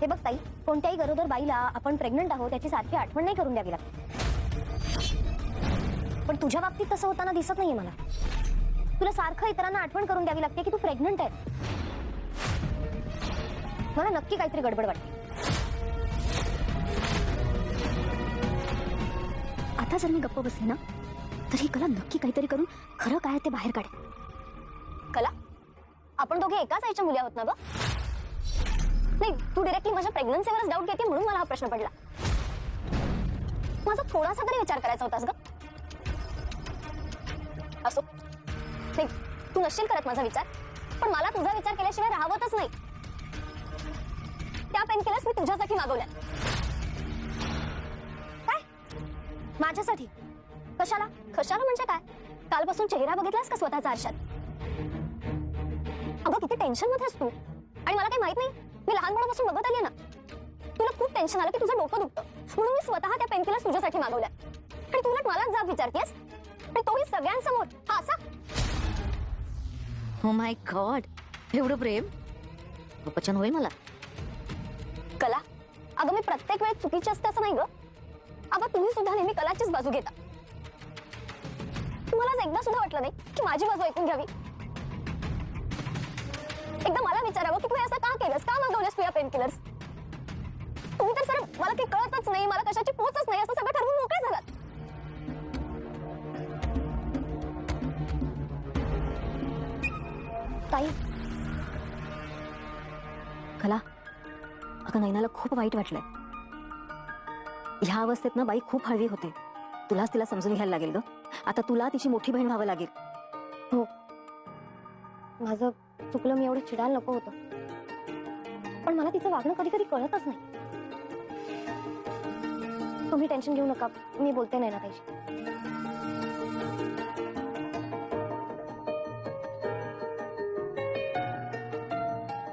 हे बघ ताई कोणत्याही गरोदर बाईला आपण प्रेग्नंट आहोत त्याची सारखी आठवण नाही करून द्यावी लागते. पण तुझ्या बाबतीत तसं होताना दिसत नाहीये मला. तुला सारखं इतरांना आठवण करून द्यावी लागते की तू प्रेग्नंट आहे मला नक्की काहीतरी गडबड वाटते. आता जर मी गप्प बसले ना तर ही कला नक्की काहीतरी करून खरं काय ते बाहेर काढे कला? आपण दोघे एकाच आईच्या मुली आहोत ना ग? नाही तू डिरेक्टली माझ्या प्रेग्नन्सीवरच डाऊट घेते म्हणून मला हा प्रश्न पडला. माझा थोडासा तरी विचार करायचा होतास ग. असो. नाही तू नसशील करत माझा विचार पण मला तुझा विचार केल्याशिवाय राहवतच नाही. त्या पेन केलंस मी तुझ्यासाठी मागवल्या. काय? माझ्यासाठी? कशाला? कशाला म्हणजे काय? कालपासून चेहरा बघितलास का स्वतःचा आरशात? अगं किती टेन्शनमध्ये तू. आणि मला काही माहीत नाही. मी लहानपणापासून बघत आली ना तुला खूप टेन्शन आलं की तुझं डोकं दुखतं. म्हणून मी स्वतः त्या पेनकिलर तुझ्यासाठी मागवल्या. आणि तू उलट मलाच जाब विचारतेस आणि तोही सगळ्यांसमोर. हा असा हो माय गॉड एवढं प्रेम? अपचन होईल मला. कला? अगं मी प्रत्येक वेळेस चुकीची असते असं नाही ग. अगं तुम्ही सुद्धा नेहमी कलाचीच बाजू घेता. तुम्हाला आज एकदा सुद्धा वाटलं नाही की माझी बाजू ऐकून घ्यावी. एकदा मला विचारावं की तू असं का केलंस? का मागवलंस तू या पेन किलर्स तुम्ही तर सर मला काही कळतच नाही मला कशाची पोचच नाही असं सगळं ठरवून मोकळे झालात. ताई. कला अगं नैनाला खूप वाईट वाटलंय. ह्या अवस्थेत ना बाई खूप हळवी होते. तुलाच तिला समजून घ्यायला लागेल ग. आता तुला तिची मोठी बहीण व्हावं लागेल. हो. माझं चुकलं मी एवढं चिडायला नको होतं. पण मला तिचं वागणं कधी कधी कळतच नाही. तुम्ही टेन्शन घेऊ नका. मी बोलते नाही ना पाहिजे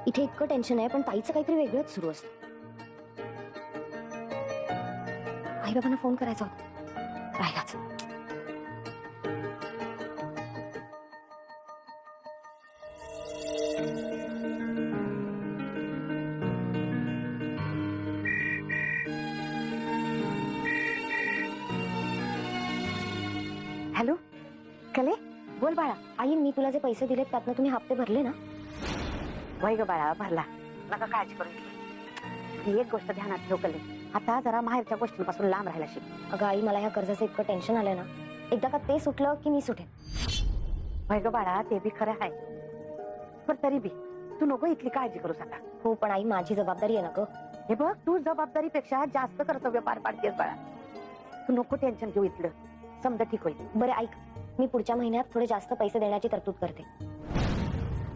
इथे इतकं टेन्शन आहे पण ताईचं काहीतरी वेगळंच सुरू असतं. आई बाबांना फोन करायचा होता. राहिलाच. बोल बाळा. आई मी तुला जे पैसे दिलेत त्यातनं तुम्ही हप्ते भरले ना? वय ग बाळा भरला. नका काळजी करून. आणि एक गोष्ट ध्यानात ठेव कले आता जरा माहेरच्या गोष्टींपासून लांब राहायला शिक. अगं आई मला ह्या कर्जाचं इतकं टेन्शन आलंय ना. एकदा का ते सुटलं की मी सुटेन. वय ग बाळा ते बी खरं आहे. पण तरी बी तू नको इथली काळजी करूस आता. हो पण आई माझी जबाबदारी आहे ना ग. हे बघ तू जबाबदारीपेक्षा जास्त कर्तव्य पार पाडतेस बाळा. तू नको टेन्शन घेऊ इथलं. समजा ठीक होईल. बरं ऐक. मी पुढच्या महिन्यात थोडे जास्त पैसे देण्याची तरतूद करते.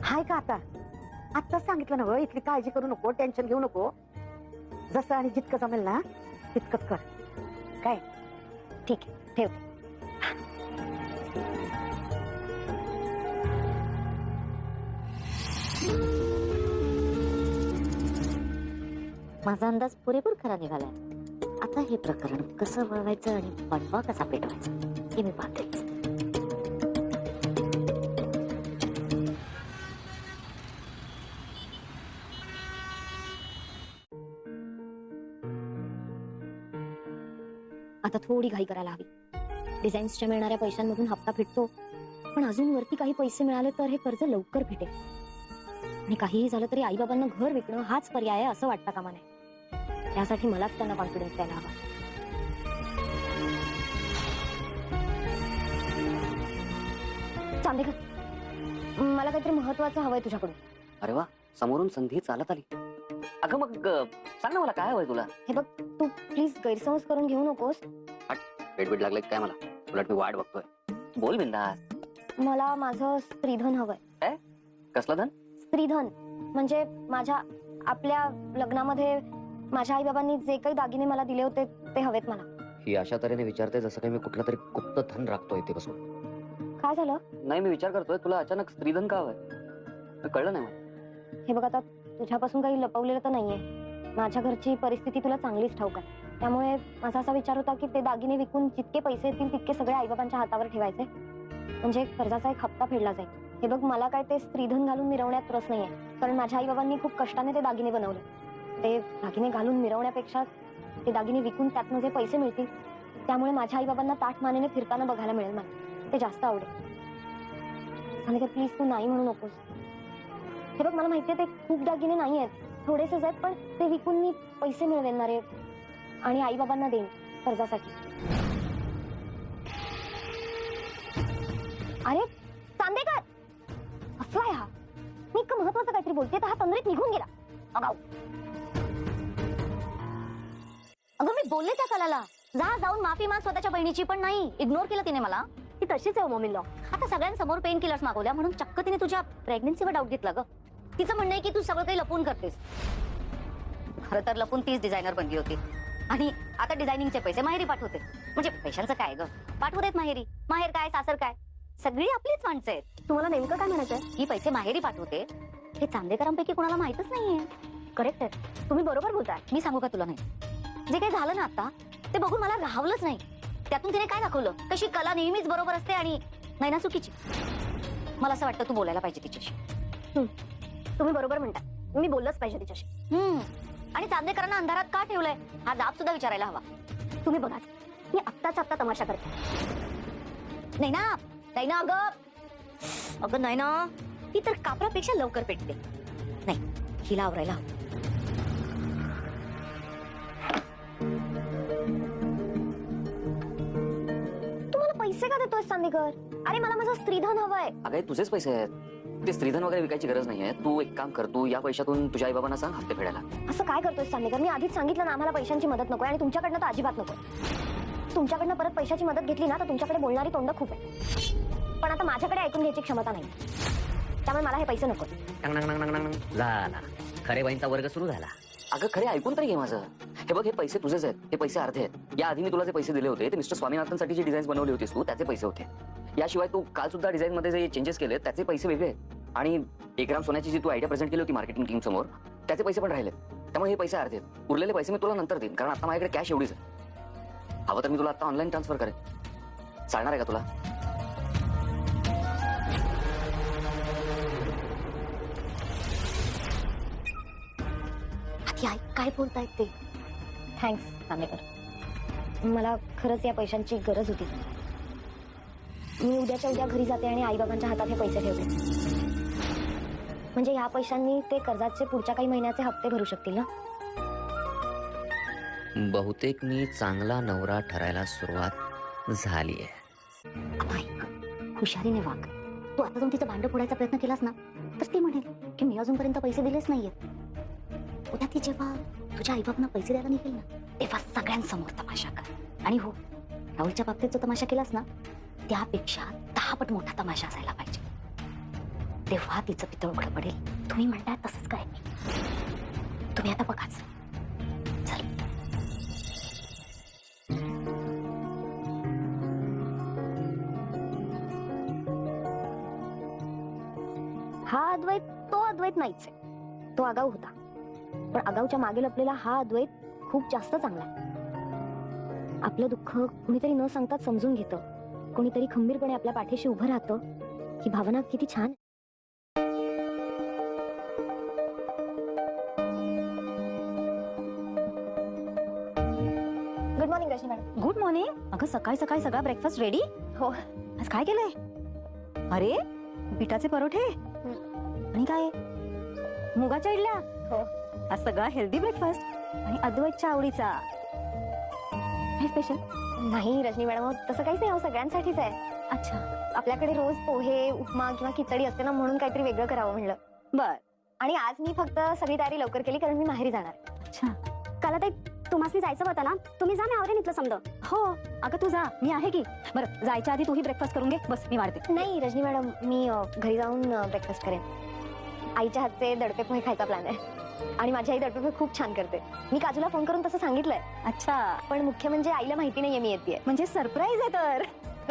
हाय का आता? आत्ताच सांगितलं ना इथली काळजी करू नको टेन्शन घेऊ नको. जसं आणि जितकं जमेल ना तितकंच कर. काय? ठीक आहे ठेवते. माझा अंदाज पुरेपूर खरा निघालाय. आता हे प्रकरण कसं वळवायचं आणि बनवा कसा पेटवायचा हे मी पाहतेच आता थोडी घाई करायला हवी. डिझाईन्सच्या मिळणाऱ्या पैशांमधून हप्ता फिटतो. पण अजून वरती काही पैसे मिळाले तर हे कर्ज लवकर फिटेल. आणि काहीही झालं तरी आईबाबांना घर विकणं हाच पर्याय आहे असं वाटतं कामा नये त्यासाठी मलाच त्यांना कॉन्फिडन्स द्यायला हवा. चांदेकर मला काहीतरी महत्वाचं हवंय तुझ्याकडून. अरे वा समोरून संधी चालत आली. अगं मग अ, सांग ना मला काय हवंय तुला. हे बघ तू प्लीज गैरसमज करून घेऊ नकोस. पेट बीट लागलंय काय मला? उलट मी वाट बघतोय. बोल बिंदास. मला माझं स्त्रीधन हवंय. कसलं धन? स्त्रीधन. म्हणजे माझ्या आपल्या लग्नामध्ये माझ्या आई बाबांनी जे काही दागिने मला दिले होते ते हवेत मला. ही अशा तऱ्हेने विचारते जसं काही मी कुठलं तरी गुप्त धन राखतोय ते बसून. काय झालं? नाही मी विचार करतोय तुला अचानक स्त्रीधन का हवंय? कळलं नाही मला. हे बघ आता तुझ्यापासून काही लपवलेलं तर नाहीये. माझ्या घरची परिस्थिती तुला चांगलीच ठाऊक आहे. त्यामुळे माझा असा विचार होता की ते दागिने विकून जितके पैसे येतील तितके सगळे आईबाबांच्या हातावर ठेवायचे. म्हणजे कर्जाचा एक हप्ता फेडला जाईल. हे बघ मला काय ते स्त्रीधन घालून मिरवण्यात रस नाहीये. कारण माझ्या आईबाबांनी खूप कष्टाने ते दागिने बनवले. ते दागिने घालून मिरवण्यापेक्षा ते दागिने विकून त्यातनं जे पैसे मिळतील त्यामुळे माझ्या आई बाबांना ताट मानेने फिरताना बघायला मिळेल मला. ते जास्त आवडेल. आणि प्लीज तू नाही म्हणू नकोस. हे बघ मला माहितीये ते खूप दागिने नाही आहेत थोडेसेच आहेत पण ते विकून मी पैसे मिळवणार आहे आणि आई बाबांना देईन कर्जासाठी. अरे चांदेकर! असलाय हा. मी इतकं महत्वाचं काहीतरी बोलते तर हा तंद्रीत निघून गेला. अगाऊ. अगं मी बोलले त्या कलाला. जा जाऊन माफी माग स्वतःच्या बहिणीची पण नाही. इग्नोर केलं तिने मला. ती तशीच आहे मोमिन लॉ आता सगळ्यांसमोर पेन किलर्स मागवल्या म्हणून चक्क तिने तुझ्या प्रेग्नेन्सीवर डाऊट घेतला ग. तिचं म्हणणं आहे की तू सगळं काही लपून करतेस. खरं तर लपून तीच डिझायनर बनली होती. आणि आता डिझायनिंगचे पैसे माहेरी पाठवते. म्हणजे पैशांचं काय ग? पाठवतेत माहेरी. माहेर काय सासर काय? सगळी आपलीच माणसं आहेत. तुम्हाला नेमकं काय म्हणायचंय? ही पैसे माहेरी पाठवते. हे चांदेकरांपैकी कोणाला माहितच नाहीये. करेक्ट आहे. तुम्ही बरोबर बोलताय. मी सांगू का तुला नाही? जे काही झालं ना आता ते बघून मला राहवलंच नाही. त्यातून तिने काय दाखवलं? कशी कला नेहमीच बरोबर असते आणि नाही ना चुकीची. मला असं वाटतं तू बोलायला पाहिजे तिच्याशी. तुम्ही बरोबर म्हणता. मी बोललंच पाहिजे तिच्याशी. हम्म. आणि चांदेकरांना अंधारात का ठेवलंय? हा जाब सुद्धा विचारायला हवा. तुम्ही बघाच मी आत्ताच आत्ता तमाशा करते. नाही ना नाही ना अगं. अगं नाही ना ती तर कापरापेक्षा लवकर पेटते. नाही हिला आवरायला हवं. तुम्हाला पैसे का देतोय चांदेकर? अरे मला माझं स्त्रीधन हवंय. अगं हे तुझेच पैसे आहेत. ते स्त्रीधन वगैरे विकायची गरज नाहीये. तू एक काम कर तू या पैशातून तुझ्या आई बाबांना सांग हप्ते फेडायला. असं काय करतोय चांदेकर? मी आधीच सांगितलं ना आम्हाला पैशांची मदत नको आणि तुमच्याकडनं तर अजिबात नको तुमच्याकडनं परत पैशाची मदत घेतली ना तर तुमच्याकडे बोलणारी तोंड खूप आहे. पण आता माझ्याकडे ऐकून घ्यायची क्षमता नाही. त्यामुळे मला हे पैसे नको. झाला खरे बाईंचा वर्ग सुरू झाला. अगं खरे ऐकून तरी घे माझं. हे बघ हे पैसे तुझेच आहेत. हे पैसे अर्धे आहेत. या आधी मी तुला जे पैसे दिले होते ते मिस्टर स्वामीनाथनसाठी जी डिझाईन बनवली होतीस तू त्याचे पैसे होते. याशिवाय तू काल सुद्धा डिझाईन मध्ये जे चेंजेस केले त्याचे पैसे वेगळे आहेत. आणि एक ग्राम सोन्याची जी तू आयडिया प्रेझेंट केली होती मार्केटिंग टीम समोर त्याचे पैसे पण राहिले त्यामुळे हे पैसे अर्धे आहेत. उरलेले पैसे मी तुला नंतर देईन कारण आता माझ्याकडे कॅश एवढीच आहे. हवं तर मी तुला आता ऑनलाईन ट्रान्सफर करेन. चालणार आहे का तुला? काय बोलतायत ते? थँक्स चांदेकर मला खरंच या पैशांची गरज होती. मी उद्याच्या उद्या घरी जाते आणि आईबाबांच्या हातात हे पैसे ठेवते. म्हणजे ह्या पैशांनी ते कर्जाचे पुढच्या काही महिन्याचे हप्ते भरू शकतील ना? बहुतेक मी चांगला नवरा ठरायला सुरुवात झाली आहे. हुशारीने वाग. तू आता जाऊन तिचं भांड फोडायचा प्रयत्न केलास ना तर ती म्हणेल की मी अजूनपर्यंत पैसे दिलेच नाहीयेत. उद्या ती जेव्हा तुझ्या आईबाबांना पैसे द्यायला निघेल ना तेव्हा सगळ्यांसमोर तमाशा कर. आणि हो राहुलच्या बाबतीत जो तमाशा केलास ना त्यापेक्षा दहा पट मोठा तमाशा असायला पाहिजे. तेव्हा तिचं पितळ उघडं पडेल. तुम्ही म्हणताय तसंच काय? तुम्ही आता बघाच. हा अद्वैत तो अद्वैत नाहीच आहे. तो आगाऊ होता. पण आगाऊच्या मागे लपलेला हा अद्वैत खूप जास्त चांगला आहे. आपलं दुःख कुणीतरी न सांगताच समजून घेतं. कोणीतरी खंबीरपणे आपल्या पाठीशी उभं राहतं. ही भावना किती छान. Good morning Rashmi madam good morning अगं सकाळी सकाळी सगळा ब्रेकफास्ट रेडी हो. आज काय केलंय? अरे पिठाचे परोठे? आणि काय? मुगाच्या इडल्या? हो. आज सगळा हेल्दी ब्रेकफास्ट आणि अद्वैतच्या आवडीचा. हे स्पेशल नाही रजनी मॅडम तसं काहीच नाही हो सगळ्यांसाठीच आहे. अच्छा. आपल्याकडे रोज पोहे उपमा किंवा खिचडी असते ना म्हणून काहीतरी वेगळं करावं म्हणलं. बर. आणि आज मी फक्त सगळी तयारी लवकर केली कारण मी माहेरी जाणार. अच्छा. काला ताई तुम्हाला जायचं होतं ना तुम्ही जा मी आवरेन इथलं समजा हो. अगं तू जा. मी आहे की. बरं जायच्या आधी तूही ब्रेकफास्ट करून घे. बस मी वाढते. नाही रजनी मॅडम मी अ, घरी जाऊन ब्रेकफास्ट करेन. आईच्या हातचे दडपे पोहे खायचा प्लॅन आहे. आणि माझी आई दडपे खूप छान करते. मी काजूला फोन करून तसं सांगितलंय. अच्छा. पण मुख्य म्हणजे आईला माहिती नाहीये मी येते म्हणजे सरप्राईज आहे तर.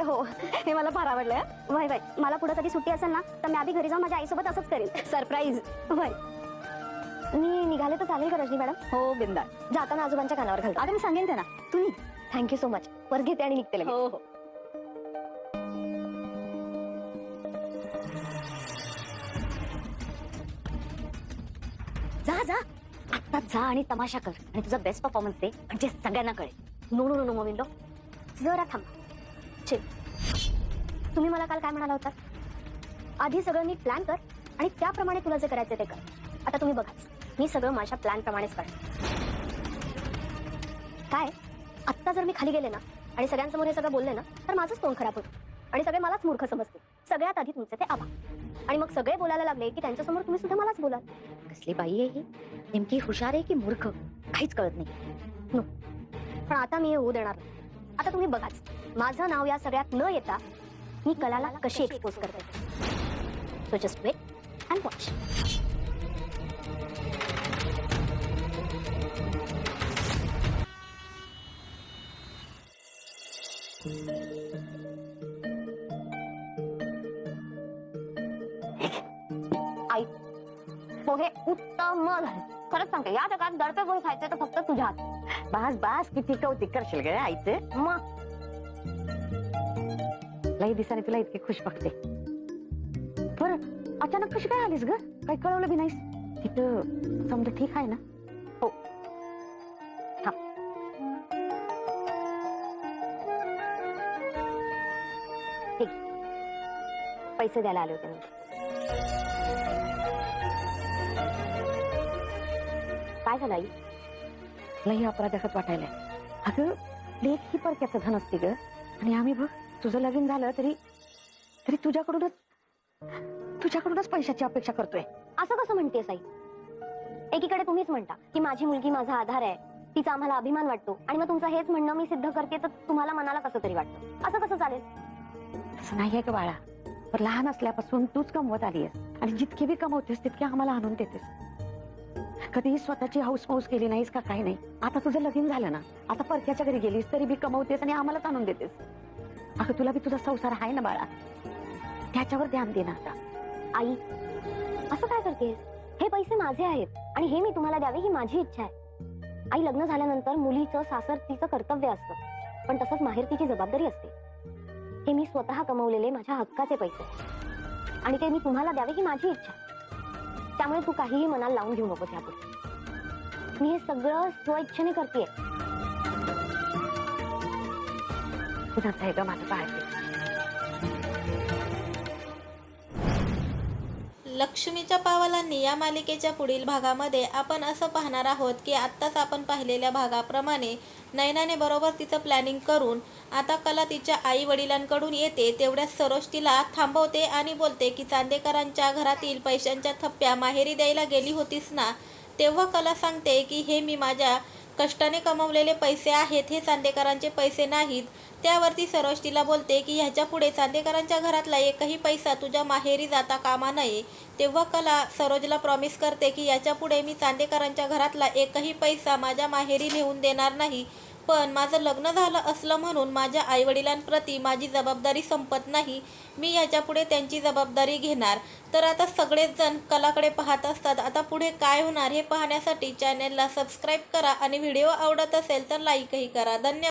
हो. हे मला फार आवडलं वय वय मला पुढे कधी सुट्टी असेल ना तर मी आधी घरी जाऊन माझ्या आईसोबत असंच करेल. सरप्राईज वय मी निघाले तर चालेल का रजनी मॅडम? हो बिंदा जाताना आजोबांच्या कानावर घालतो. अगं मी सांगेन त्यांना. तुम्ही थँक्यू सो मच पर्स घेते आणि निघते लगेच. हो हो. जा आणि तमाशा कर. आणि तुझा बेस्ट परफॉर्मन्स दे. म्हणजे सगळ्यांना कळेल. नो नो नो नो मोविंदो जरा थांबा. चिल तुम्ही मला काल काय म्हणाला होता? आधी सगळं नीट प्लॅन कर आणि त्याप्रमाणे तुला जे करायचं ते कर. आता तुम्ही बघाच. मी सगळं माझ्या प्लॅन प्रमाणेच कर काय? आत्ता जर मी खाली गेले ना आणि सगळ्यांसमोर हे सगळं बोलले ना तर माझंच तोंड खराब होतं. आणि सगळे मलाच मूर्ख समजते सगळ्यात आधी तुमचे ते आभा आणि मग सगळे बोलायला लागले की त्यांच्यासमोर तुम्ही सुद्धा मलाच बोलाल. कसली बाई आहे ही? नेमकी हुशार आहे की मूर्ख? काहीच कळत नाही. नो. पण आता मी हे होऊ देणार आता तुम्ही बघाच. माझं नाव या सगळ्यात न येता मी कलाला कशी एक्सपोज करते? So just wait and watch आई पोहे उत्तम झाले. खरंच सांगते या जगात दडपे पोहे खायचे तर फक्त तुझ्या हात बास बास किती कौतिक करशील ग आईचे. मग. लई दिसाने तुला इतकी खुश बघते. बर अचानक कशी काय आलीस ग? काही कळवलं बी नाहीस. तिथं समजा ठीक आहे ना? हो. पैसे द्यायला आले होते मी. काय झालं आई? लई अपराधागत वाटायला अगं लेख ही परक्याचं धन असते ग. आणि आम्ही बघ तुझं लगीन झालं तरी तरी तुझ्याकडूनच तुझ्याकडूनच पैशाची अपेक्षा करतोय. असं कसं म्हणतेस आई? एकीकडे तुम्हीच म्हणता की माझी मुलगी माझा आधार आहे तिचा आम्हाला अभिमान वाटतो आणि मग तुमचं हेच म्हणणं मी सिद्ध करते तर तुम्हाला मनाला कसं तरी वाटतं? असं कसं चालेल? तसं नाही आहे का बाळा. पण लहान असल्यापासून तूच कमवत आली आणि जितकी बी कमवतेस तितकी आम्हाला आणून देतेस. कधीही स्वतःची हाऊस मौस केली नाहीस का? काही नाही. आता तुझं लगीन झालं ना? आता परक्याच्या घरी गेलीस तरी बी कमवतेस आणि आम्हालाच आणून देतेस. अगं तुला बी तुझा संसार आहे ना बाळा. त्याच्यावर ध्यान दे ना आता. आई असं काय करतेस? हे पैसे माझे आहेत आणि हे मी तुम्हाला द्यावे ही माझी इच्छा आहे. आई लग्न झाल्यानंतर मुलीचं सासर तिचं कर्तव्य असतं. पण तसंच माहेर तिची जबाबदारी असते. हे मी स्वतः कमवलेले माझ्या हक्काचे पैसे. आणि ते मी तुम्हाला द्यावे ही माझी इच्छा. आहे. त्यामुळे तू काहीही मनाला लावून घेऊ नकोस यापुढे मी हे सगळं स्वइच्छेने करते कुणाचं आहे का माझं बाळ लक्ष्मीच्या पावलांनी या मालिकेच्या पुढील भागामध्ये आपण असं पाहणार आहोत की आत्ताच आपण पाहिलेल्या भागाप्रमाणे नयनाने बरोबर तिचं प्लॅनिंग करून आता कला तिच्या आई वडिलांकडून येते तेवढ्याच सरोज तिला थांबवते आणि बोलते की चांदेकरांच्या घरातील पैशांच्या थप्प्या माहेरी द्यायला गेली होतीस ना? तेव्हा कला सांगते की हे मी माझ्या कष्टाने कमवलेले पैसे आहेत हे चांदेकरांचे पैसे नाहीत. त्यावरती सरोज तिला बोलते की ह्याच्या पुढे चांदेकरांच्या घरातला एकही पैसा तुझ्या माहेरी जाता कामा नये. तेव्हा कला सरोजला प्रॉमिस करते की याच्यापुढे मी चांदेकरांच्या घरातला एकही पैसा माझ्या माहेरी नेऊन देणार नाही. पण माझं लग्न झालं असलं म्हणून माझ्या आईवडिलांप्रती माझी जबाबदारी संपत नाही. मी याच्यापुढे त्यांची जबाबदारी घेणार. तर आता सगळेच जण कलाकडे पाहत असतात. आता पुढे काय होणार हे पाहण्यासाठी चॅनेलला सबस्क्राईब करा आणि व्हिडिओ आवडत असेल तर लाईकही करा. धन्यवाद.